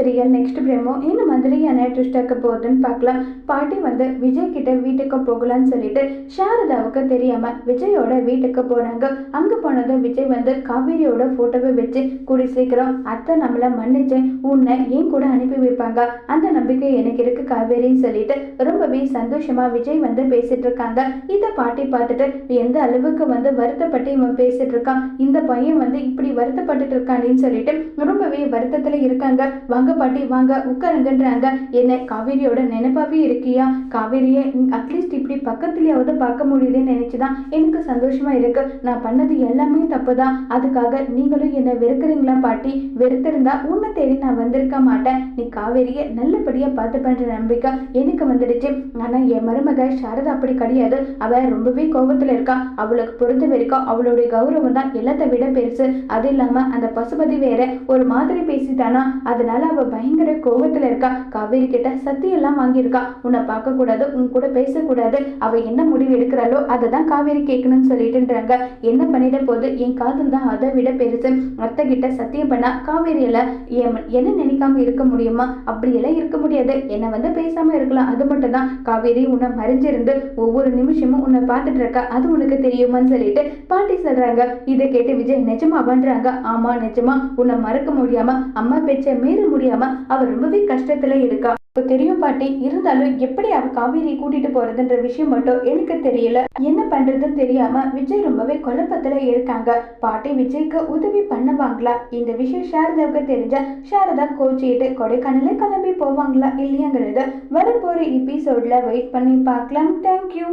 Serial next பிரேமோ என்ன மாதிரியான ட்விஸ்டாக்க போகுதுன்னு பார்க்கலாம். பாட்டி வந்து விஜய் கிட்ட வீட்டுக்கு போகலான்னு சொல்லிட்டு சாரதாவுக்கு தெரியாம விஜயோட வீட்டுக்கு போறாங்க. அங்க போனதும் விஜய் வந்து காவேரியோட போட்டோவை வச்சு கூடி சீக்கிரம் அத்தை நம்மள மன்னிச்சு உன்னை ஏன் கூட அனுப்பி வைப்பாங்க. அந்த நம்பிக்கை எனக்கு இருக்கு காவேரின்னு சொல்லிட்டு ரொம்பவே சந்தோஷமா விஜய் வந்து பேசிட்டு இருக்காங்க. இந்த பாட்டி பார்த்துட்டு எந்த அளவுக்கு வந்து வருத்தப்பட்டு இவன் பேசிட்டு இருக்கான்? இந்த பையன் வந்து இப்படி வருத்தப்பட்டுட்டு இருக்கான்னு சொல்லிட்டு ரொம்பவே வருத்தத்துல இருக்காங்க. வாங்க பாட்டி வாங்க உட்காருங்கன்றாங்க. என்ன காவேரியோட நினைப்பாவே இருக்கியா? காவேரியை அட்லீஸ்ட் இப்படி பக்கத்துலயாவது பார்க்க முடியுதுன்னு நினைச்சுதான் எனக்கு சந்தோஷமா இருக்கு. நான் பண்ணது எல்லாமே தப்பு தான் அதுக்காக நீங்களும் என்ன வெறுக்கிறீங்களா பாட்டி? வெறுத்திருந்தா உன்னை தேடி நான் வந்திருக்க மாட்டேன். நீ காவேரியை நல்லபடியா பார்த்து பண்ற நம்பிக்கை எனக்கு வந்துடுச்சு. ஆனா என் மருமக சாரதா அப்படி கிடையாது. அவ ரொம்பவே கோபத்துல இருக்கா. அவளுக்கு பொறுத்த வரைக்கும் அவளுடைய கௌரவம் தான் எல்லாத்தை விட பெருசு. அது இல்லாம அந்த பசுபதி வேற ஒரு மாதிரி பேசிட்டானா. அதனால அவ பயங்கர கோபத்துல இருக்கா. காவேரி கிட்ட சத்தியெல்லாம் வாங்கியிருக்கா. உன்னை பார்க்க கூடாது உன் கூட பேசக்கூடாது. அவ என்ன முடிவு எடுக்கிறாளோ அதை தான் காவேரி கேட்கணும்னு சொல்லிட்டுன்றாங்க. என்ன பண்ணிட போது என் காதல் தான் அதை விட பெருசு. அத்தை கிட்ட சத்தியம் பண்ணா காவேரியில என்ன நினைக்காம இருக்க முடியுமா? அப்படியெல்லாம் இருக்க முடியாது. என்னை வந்து பேசாம இருக்கலாம். அது மட்டும் தான். காவேரி உன்னை மறைஞ்சிருந்து ஒவ்வொரு நிமிஷமும் உன்னை பார்த்துட்டு இருக்கா. அது உனக்கு தெரியுமான்னு சொல்லிட்டு பாட்டி சொல்றாங்க. இதை கேட்டு விஜய் நிஜமா பண்றாங்க ஆமா நிஜமா. உன்னை மறக்க முடியாம அம்மா பேச்ச மீற அவ ரொம்பவே கஷ்டத்துல இருக்கா. இப்போ தெரியும் பாட்டி இருந்தாலும் எப்படி அவ காவேரி கூட்டிட்டு போறதுன்ற விஷயம் மட்டும் எனக்கு தெரியல. என்ன பண்றதுன்னு தெரியாம விஜய் ரொம்பவே குழப்பத்துல இருக்காங்க. பாட்டி விஜய்க்கு உதவி பண்ணுவாங்களா? இந்த விஷயம் சாரதாவுக்கு தெரிஞ்சா சாரதா கோச்சிட்டு கொடைக்கானல கிளம்பி போவாங்களா இல்லையாங்கிறத வரப்போற எபிசோட்ல வெயிட் பண்ணி பார்க்கலாம். தேங்க்யூ